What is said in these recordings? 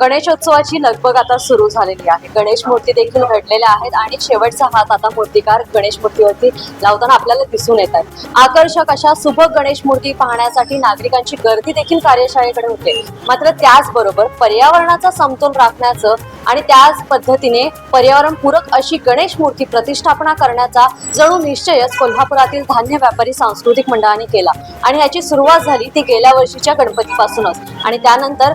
गणेशोत्सवाची लगबग आता सुरू झालेली आहे. गणेश मूर्ती देखील घडलेल्या आहेत आणि शेवटचा हात आता मूर्तिकार गणेश मूर्तीवरती लावताना आपल्याला दिसून येत आहेत. आकर्षक अशा सुबक गणेश मूर्ती पाहण्यासाठी नागरिकांची गर्दी देखील कार्यशाळेकडे होते. मात्र त्याचबरोबर पर्यावरणाचा समतोल राखण्याचं आणि त्याच पद्धतीने पर्यावरणपूरक अशी गणेश मूर्ती प्रतिष्ठापना करण्याचा जणू निश्चयच कोल्हापुरातील धान्य व्यापारी सांस्कृतिक मंडळाने केला. आणि याची सुरुवात झाली ती गेल्या वर्षीच्या गणपतीपासूनच. आणि त्यानंतर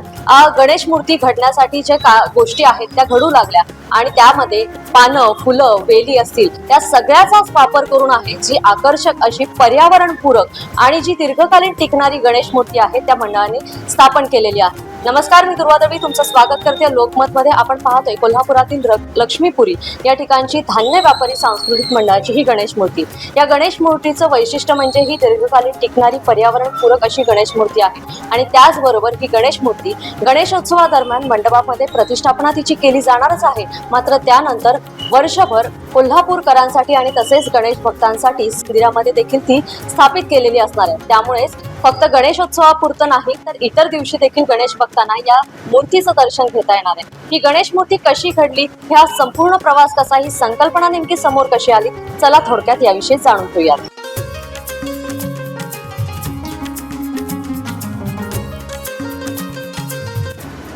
गणेश मूर्ती घडण्यासाठी जे का गोष्टी आहेत त्या घडू लागल्या. आणि त्यामध्ये पानं फुलं वेली असतील त्या सगळ्याचाच वापर करून आहे जी आकर्षक अशी पर्यावरणपूरक आणि जी दीर्घकालीन टिकणारी गणेश मूर्ती आहे त्या मंडळाने स्थापन केलेली आहे. नमस्कार मी दुर्वादवी तुमचं स्वागत करते लोकमत मध्ये आपण पाहतोय कोल्हापुरातील र- लक्ष्मीपुरी या ठिकाणची धान्य व्यापारी सांस्कृतिक मंडळाची ही गणेश मूर्ती. या गणेश मूर्तीचं वैशिष्ट्य म्हणजे ही दीर्घकालीन टिकणारी पर्यावरणपूरक अशी गणेश मूर्ती आहे. आणि त्याचबरोबर ही गणेश मूर्ती गणेशोत्सवादरम्यान मंडपामध्ये प्रतिष्ठापना तिची केली जाणारच आहे. मात्र त्यानंतर वर्षभर कोल्हापूरकरांसाठी आणि तसेच गणेश भक्तांसाठी मंदिरामध्ये देखील ती स्थापित केलेली असणार आहे. त्यामुळेच फक्त गणेशोत्सवापुरतं नाही तर इतर दिवशी देखील गणेश भक्त भक्तांना या मूर्तीचं दर्शन घेता येणार आहे. ही गणेश मूर्ती कशी घडली ह्या संपूर्ण प्रवास कसा ही संकल्पना नेमकी समोर कशी आली चला थोडक्यात याविषयी जाणून घेऊया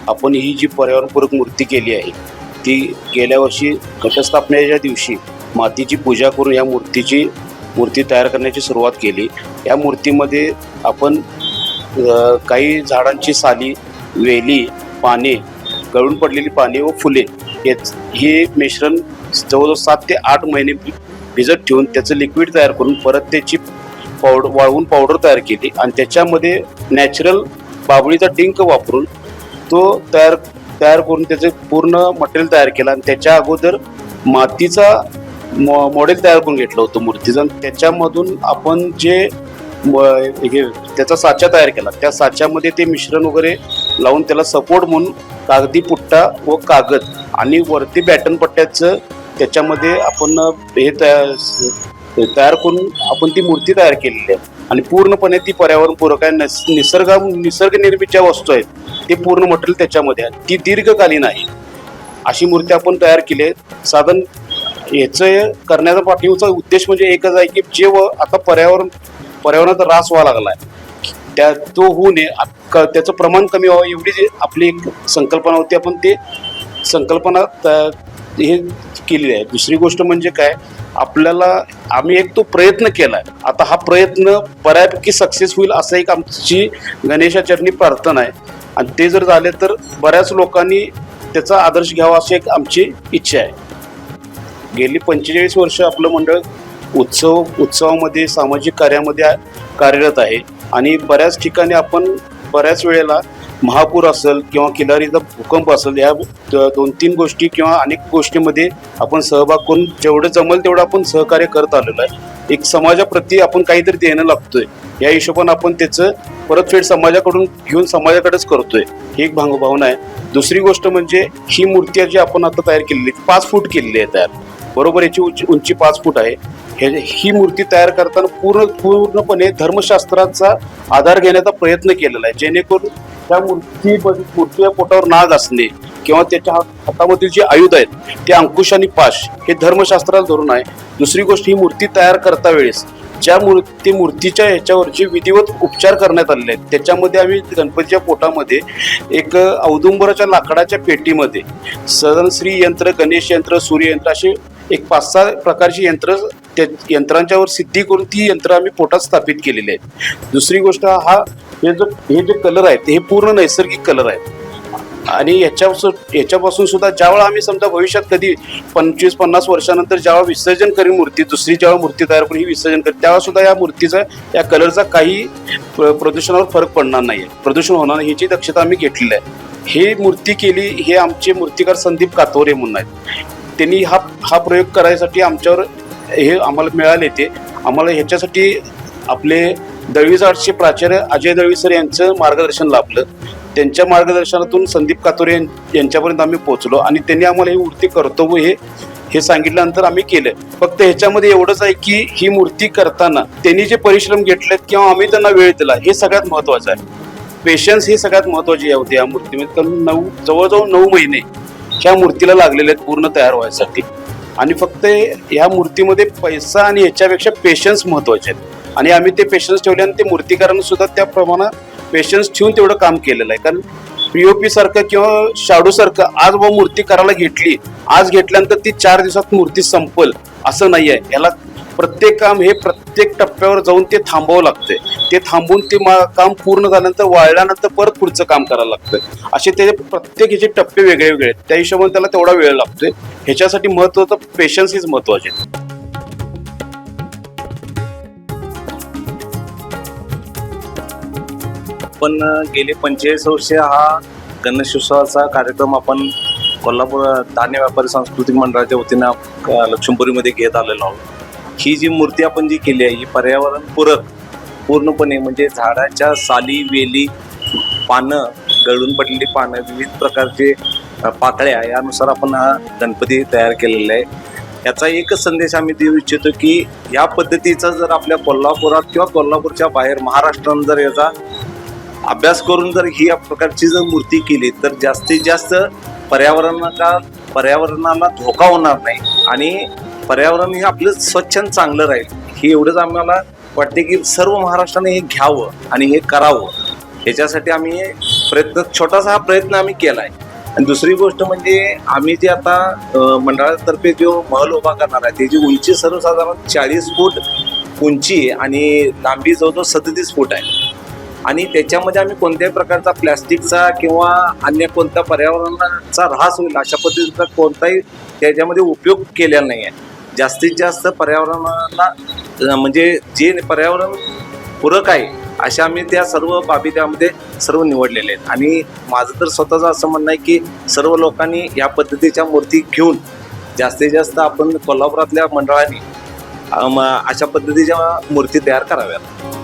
आपण ही जी पर्यावरणपूरक मूर्ती केली आहे ती गेल्या वर्षी घटस्थापनेच्या दिवशी मातीची पूजा करून या मूर्तीची मूर्ती तयार करण्याची सुरुवात केली या मूर्तीमध्ये आपण काही झाडांची साली वेली पाने गळून पडलेली पाने व फुले हेच हे मिश्रण जवळजवळ सात ते आठ महिने भिजत ठेवून त्याचं लिक्विड तयार करून परत त्याची पावडर वाळवून पावडर तयार केली आणि त्याच्यामध्ये नॅचरल बाबळीचा डिंक वापरून तो तयार तयार करून त्याचे पूर्ण मटेरियल तयार केलं आणि त्याच्या अगोदर मातीचा मॉ मॉडेल तयार करून घेतलं होतं मूर्तीचं आणि त्याच्यामधून आपण जे म- हे त्याचा साचा तयार केला. त्या साच्यामध्ये ते मिश्रण वगैरे लावून त्याला सपोर्ट म्हणून कागदी पुट्टा व कागद आणि वरती बॅटन पट्ट्याचं त्याच्यामध्ये आपण हे तयार तयार करून आपण ती मूर्ती तयार केलेली आहे. आणि पूर्णपणे ती पर्यावरणपूरक आहे. निसर्ग निसर्ग वस्तू आहेत ते पूर्ण मटेरियल त्याच्यामध्ये आहे. ती दीर्घकालीन आहे. अशी मूर्ती आपण तयार केली आहे. साधन याचं करण्याचा पाठीवचा उद्देश म्हणजे एकच आहे की जे व आता पर्यावरण पर्यावरणाचा ऱ्हास व्हावा लागला आहे त्या तो होऊ नये. क- त्याचं प्रमाण कमी व्हावं एवढी आपली एक संकल्पना होती आपण ते संकल्पना हे केलेली आहे. दुसरी गोष्ट म्हणजे काय? आपल्याला आम्ही एक तो प्रयत्न केला आहे आता हा प्रयत्न बऱ्यापैकी सक्सेस होईल असं एक आमची गणेशाचरणी प्रार्थना आहे. आणि ते जर झाले तर बऱ्याच लोकांनी त्याचा आदर्श घ्यावा अशी एक आमची इच्छा आहे. गेली पंचेचाळीस वर्ष आपलं मंडळ उत्सव उत्सवामध्ये सामाजिक कार्यामध्ये कार्यरत आहे. आणि बऱ्याच ठिकाणी आपण बऱ्याच वेळेला महापूर असेल किंवा किल्लारीचा भूकंप असेल या दोन तीन गोष्टी किंवा अनेक गोष्टीमध्ये आपण सहभाग करून जेवढं जमल तेवढं आपण सहकार्य करत आलेलो आहे. एक समाजाप्रती आपण काहीतरी देणं लागतोय. या हिशोबाने आपण त्याचं परतफेड समाजाकडून घेऊन समाजाकडेच करतोय. ही एक भांग भावना आहे. दुसरी गोष्ट म्हणजे ही मूर्ती जी आपण आता तयार केलेली पाच फूट केलेली आहे तयार. बरोबर याची उंची उंची पाच फूट आहे. हे ही मूर्ती तयार करताना पूर्ण पूर्णपणे धर्मशास्त्राचा आधार घेण्याचा प्रयत्न केलेला आहे. जेणेकरून त्या मूर्ती मूर्तीच्या पोटावर नाग असणे किंवा त्याच्या हातामधील जे आयुध आहेत ते अंकुश आणि पाश हे धर्मशास्त्राला धरून आहे. दुसरी गोष्ट ही मूर्ती तयार करता वेळेस ज्या मूर्ती मूर्तीच्या ह्याच्यावरचे विधिवत उपचार करण्यात आलेले आहेत त्याच्यामध्ये आम्ही गणपतीच्या पोटामध्ये एक औदुंबराच्या लाकडाच्या पेटीमध्ये सदन श्री यंत्र गणेश यंत्र सूर्ययंत्र असे एक पाच सहा प्रकारची यंत्र त्या यंत्रांच्यावर सिद्धी करून ती यंत्र आम्ही पोटात स्थापित केलेली आहेत. दुसरी गोष्ट हा हे जो हे जे कलर आहेत हे पूर्ण नैसर्गिक कलर आहेत. आणि याच्यापासून याच्यापासून सुद्धा ज्यावेळा आम्ही समजा भविष्यात कधी पंचवीस पन्नास वर्षानंतर ज्यावेळा विसर्जन करीन मूर्ती दुसरी ज्यावेळा मूर्ती तयार करून ही विसर्जन करेल तेव्हा सुद्धा या मूर्तीचा या कलरचा काही प्रदूषणावर फरक पडणार नाही प्रदूषण होणार नाही ह्याची दक्षता आम्ही घेतलेली आहे. हे मूर्ती केली हे आमचे मूर्तिकार संदीप कातोरे म्हणून आहेत. त्यांनी हा हा प्रयोग करायसाठी आमच्यावर हे आम्हाला मिळाले ते. आम्हाला ह्याच्यासाठी आपले दळवी आर्टचे प्राचार्य अजय दळवी सर यांचं मार्गदर्शन लाभलं. त्यांच्या मार्गदर्शनातून संदीप कातोरे यां- यांच्यापर्यंत आम्ही पोहोचलो आणि त्यांनी आम्हाला ही मूर्ती कर्तव्य हे हे सांगितल्यानंतर आम्ही केलं. फक्त ह्याच्यामध्ये एवढंच आहे की ही मूर्ती करताना त्यांनी जे परिश्रम घेतलेत किंवा आम्ही त्यांना वेळ दिला हे सगळ्यात महत्वाचं आहे. पेशन्स ही सगळ्यात महत्वाची होती या मूर्तीमध्ये म्हणजे कारण नऊ जवळजवळ नऊ महिने ह्या मूर्तीला लागलेले आहेत पूर्ण तयार व्हायसाठी. आणि फक्त ह्या मूर्तीमध्ये पैसा आणि याच्यापेक्षा पेशन्स महत्त्वाचे आहेत. आणि आम्ही ते पेशन्स ठेवले आणि ते मूर्तीकारांनी सुद्धा त्या प्रमाणात पेशन्स ठेवून तेवढं काम केलेलं आहे. कारण पीओपी सारखं किंवा शाडू सारखं आज बाबा मूर्ती करायला घेतली आज घेतल्यानंतर ती चार दिवसात मूर्ती संपल असं नाही आहे. याला प्रत्येक काम हे प्रत्येक टप्प्यावर जाऊन ते थांबावं लागतंय. ते थांबून ते मा- काम पूर्ण झाल्यानंतर वाळल्यानंतर परत पुढचं काम करायला लागतं असे त्याचे प्रत्येक ह्याचे टप्पे वेगळे वेगळे आहेत. त्या हिशोबाने त्याला तेवढा वेळ लागतोय. ह्याच्यासाठी महत्वाचं पेशन्स हीच महत्त्वाचे आपण गेले पंचेचाळीस वर्ष हा गणेशोत्सवाचा कार्यक्रम आपण कोल्हापूर धान्य व्यापारी सांस्कृतिक मंडळाच्या वतीनं लक्ष्मपुरीमध्ये लक्ष्मीपुरीमध्ये घेत आलेलो आहोत. ही जी मूर्ती आपण जी केली आहे ही पर्यावरणपूरक पूर्णपणे म्हणजे झाडाच्या साली वेली पानं गळून पडलेली पानं विविध प्रकारचे पातळ्या पाकळ्या यानुसार आपण हा गणपती तयार केलेला आहे. याचा एकच संदेश आम्ही देऊ इच्छितो की या पद्धतीचा जर आपल्या कोल्हापुरात किंवा कोल्हापूरच्या बाहेर महाराष्ट्रानं जर याचा अभ्यास करून जर ही या प्रकारची जर मूर्ती केली तर जास्तीत जास्त पर्यावरणाला पर्यावरणाला धोका होणार नाही आणि पर्यावरण हे आपलं स्वच्छ आणि चांगलं राहील. हे एवढंच आम्हाला वाटते की सर्व महाराष्ट्राने हे घ्यावं आणि हे करावं. ह्याच्यासाठी आम्ही प्रयत्न छोटासा हा प्रयत्न आम्ही केला आहे आणि दुसरी गोष्ट म्हणजे आम्ही जे आता मंडळातर्फे जो महल उभा करणार आहे त्याची उंची सर्वसाधारण चाळीस फूट उंची आणि लांबी जवळजवळ सदतीस फूट आहे. आणि त्याच्यामध्ये आम्ही कोणत्याही प्रकारचा प्लॅस्टिकचा किंवा अन्य कोणत्या पर्यावरणाचा ऱ्हास होईल अशा पद्धतीचा कोणताही त्याच्यामध्ये उपयोग केलेला नाही आहे जास्तीत जास्त पर्यावरणाला म्हणजे जे पर्यावरण पूरक आहे अशा आम्ही त्या सर्व बाबी त्यामध्ये सर्व निवडलेले आहेत. आणि माझं तर स्वतःचं असं म्हणणं आहे की सर्व लोकांनी या पद्धतीच्या मूर्ती घेऊन जास्तीत जास्त आपण कोल्हापुरातल्या मंडळांनी अशा पद्धतीच्या मूर्ती तयार कराव्यात.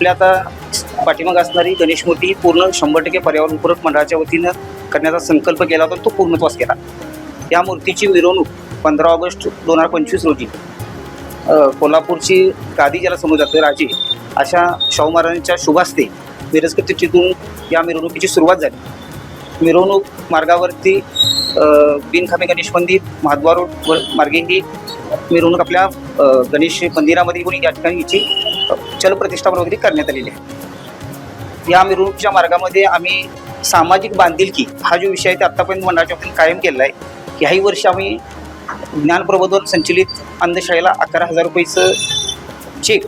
आपल्या आता पाठीमाग असणारी गणेश मूर्ती ही पूर्ण शंभर टक्के पर्यावरणपूरक मंडळाच्या वतीनं करण्याचा संकल्प केला होता तो पूर्णत्वास केला या मूर्तीची मिरवणूक पंधरा ऑगस्ट दोन हजार पंचवीस रोजी कोल्हापूरची गादी ज्याला समोर जातं राजे अशा शाहू महाराजांच्या शुभास्ते मिरजकर तिथून या मिरवणुकीची सुरुवात झाली. मिरवणूक मार्गावरती बिनखामे गणेश मंदिर महाद्वार रोड मार्गे ही मिरवणूक आपल्या गणेश मंदिरामध्ये येऊन या ठिकाणी हिची चल चलप्रतिष्ठापन वगैरे करण्यात आलेली आहे या मिरवणुकीच्या मार्गामध्ये आम्ही सामाजिक बांधिलकी हा जो विषय आहे ते आत्तापर्यंत मंडळाच्या वतीने कायम केलेला आहे. ह्याही वर्षी आम्ही ज्ञान प्रबोधन संचलित अंधशाळेला अकरा हजार रुपयेचं चेक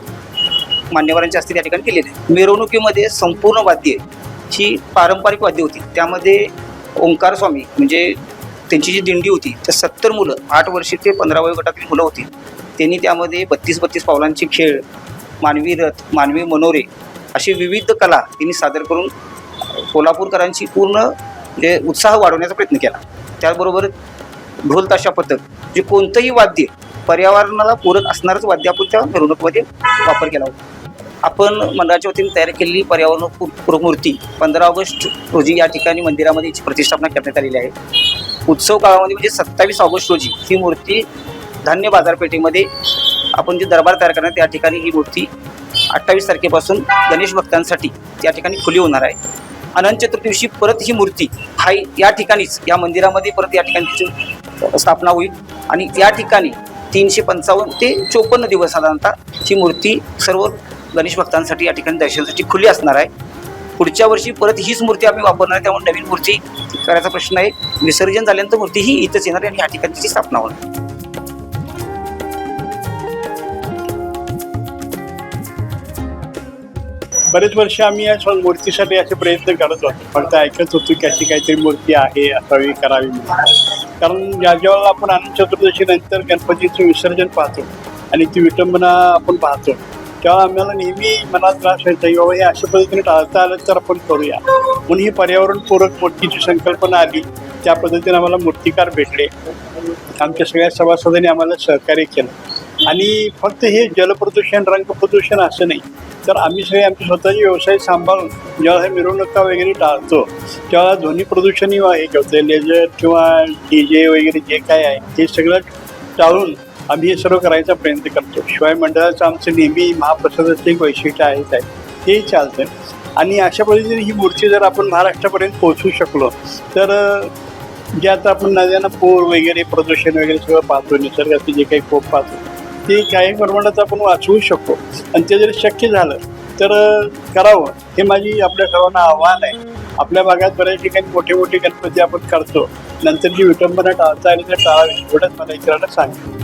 मान्यवरांच्या हस्ते त्या ठिकाणी केलेले आहे. मिरवणुकीमध्ये संपूर्ण वाद्ये ही पारंपरिक वाद्य होती. त्यामध्ये ओंकार स्वामी म्हणजे त्यांची जी दिंडी होती त्या सत्तर मुलं आठ वर्षे ते पंधरा वयोगटातील मुलं होती. त्यांनी त्यामध्ये बत्तीस बत्तीस पावलांचे खेळ मानवी रथ मानवी मनोरे अशी विविध कला त्यांनी सादर करून कोल्हापूरकरांची पूर्ण म्हणजे उत्साह वाढवण्याचा प्रयत्न केला. त्याचबरोबर ढोल ताशा पथक जे कोणतंही वाद्य पर्यावरणाला पूरक असणारच वाद्य आपण त्या मिरवणुकीमध्ये वापर केला होता. आपण मंडळाच्या वतीने तयार केलेली पर्यावरण पूरक मूर्ती पंधरा ऑगस्ट रोजी या ठिकाणी मंदिरामध्ये याची प्रतिष्ठापना करण्यात आलेली आहे. उत्सव काळामध्ये म्हणजे सत्तावीस ऑगस्ट रोजी ही मूर्ती धान्य बाजारपेठेमध्ये आपण जे दरबार तयार करणार त्या ठिकाणी ही मूर्ती अठ्ठावीस तारखेपासून गणेश भक्तांसाठी या ठिकाणी खुली होणार आहे. अनंत चतुर्दिवशी परत ही मूर्ती हा या ठिकाणीच या मंदिरामध्ये परत या ठिकाणी स्थापना होईल. आणि या ठिकाणी तीनशे पंचावन्न ते चोपन्न दिवस साधारणतः ही मूर्ती सर्व गणेश भक्तांसाठी या ठिकाणी दर्शनासाठी खुली असणार आहे. पुढच्या वर्षी परत हीच मूर्ती आम्ही वापरणार आहे त्यामुळे नवीन मूर्ती करायचा प्रश्न आहे. विसर्जन झाल्यानंतर मूर्ती ही इथंच येणार आहे आणि या ठिकाणी तिची स्थापना होणार बरेच वर्ष आम्ही या मूर्तीसाठी असे प्रयत्न करत होतो. फक्त ऐकत होतो की अशी काहीतरी मूर्ती आहे असावी करावी कारण ज्या ज्यावेळेला आपण अनंत चतुर्दशी नंतर गणपतीचं विसर्जन पाहतो आणि ती विटंबना आपण पाहतो तेव्हा आम्हाला नेहमी मनात त्रास व्हायचा की बाबा हे अशा पद्धतीने टाळता आलं तर आपण करूया. म्हणून ही पर्यावरणपूरक मूर्तीची संकल्पना आली. त्या पद्धतीने आम्हाला मूर्तिकार भेटले. आमच्या सगळ्या सभासदांनी आम्हाला सहकार्य केलं. आणि फक्त हे जलप्रदूषण रंग प्रदूषण असं नाही. तर आम्ही सगळे आमचे स्वतःचे व्यवसाय सांभाळून ज्यावेळेला हे मिरवणुका वगैरे टाळतो तेव्हा ध्वनी प्रदूषणही हे होतं लेजर किंवा डी जे वगैरे जे काय आहे ते सगळं टाळून आम्ही हे सर्व करायचा प्रयत्न करतो. शिवाय मंडळाचं आमचं नेहमी महाप्रसादाचं एक वैशिष्ट्य आहेच आहे ते चालतं आणि अशा पद्धतीने ही मूर्ती जर आपण महाराष्ट्रापर्यंत पोहोचू शकलो तर जे आता आपण नद्यांना पूर वगैरे प्रदूषण वगैरे सगळं पाहतो निसर्गाचे जे काही कोप पाहतो ती काही प्रमाणात आपण वाचवू शकतो. आणि ते जर शक्य झालं तर करावं. हे माझी आपल्या सर्वांना आव्हान आहे. आपल्या भागात बऱ्याच ठिकाणी मोठे मोठे गणपती आपण करतो. नंतर जी विटंबना टाळता आली तर टाळावी. एवढंच मला इतरांना सांगितलं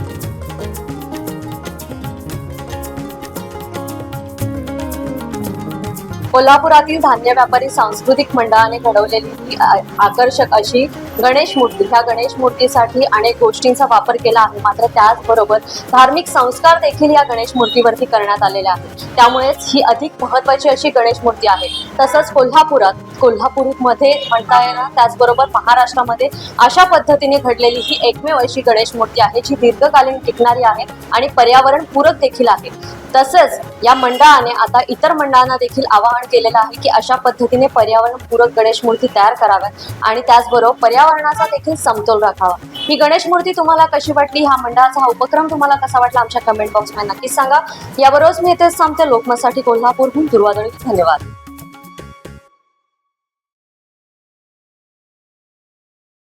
कोल्हापुरातील धान्य व्यापारी सांस्कृतिक मंडळाने घडवलेली ही आकर्षक अशी गणेश मूर्ती. ह्या गणेश मूर्तीसाठी अनेक गोष्टींचा वापर केला आहे. मात्र त्याचबरोबर धार्मिक संस्कार देखील या गणेश मूर्तीवरती करण्यात आलेले आहेत. त्यामुळेच ही अधिक महत्वाची अशी गणेश मूर्ती आहे. तसंच कोल्हापुरात कोल्हापूरमध्ये म्हणता येणार त्याचबरोबर महाराष्ट्रामध्ये अशा पद्धतीने घडलेली ही एकमेव अशी गणेश मूर्ती आहे जी दीर्घकालीन टिकणारी आहे आणि पर्यावरण पूरक देखील आहे. तसंच या मंडळाने आता इतर मंडळांना देखील आवाहन केलेलं आहे की अशा पद्धतीने पर्यावरणपूरक गणेश मूर्ती तयार कराव्यात आणि त्याचबरोबर पर्यावरणाचा देखील समतोल राखावा. ही गणेश मूर्ती तुम्हाला कशी वाटली? हा मंडळाचा हा उपक्रम तुम्हाला कसा वाटला? आमच्या कमेंट बॉक्समध्ये नक्कीच सांगा. याबरोबरच मी इथेच थांबते. लोकमतसाठी कोल्हापूरहून दुर्वादळी धन्यवाद.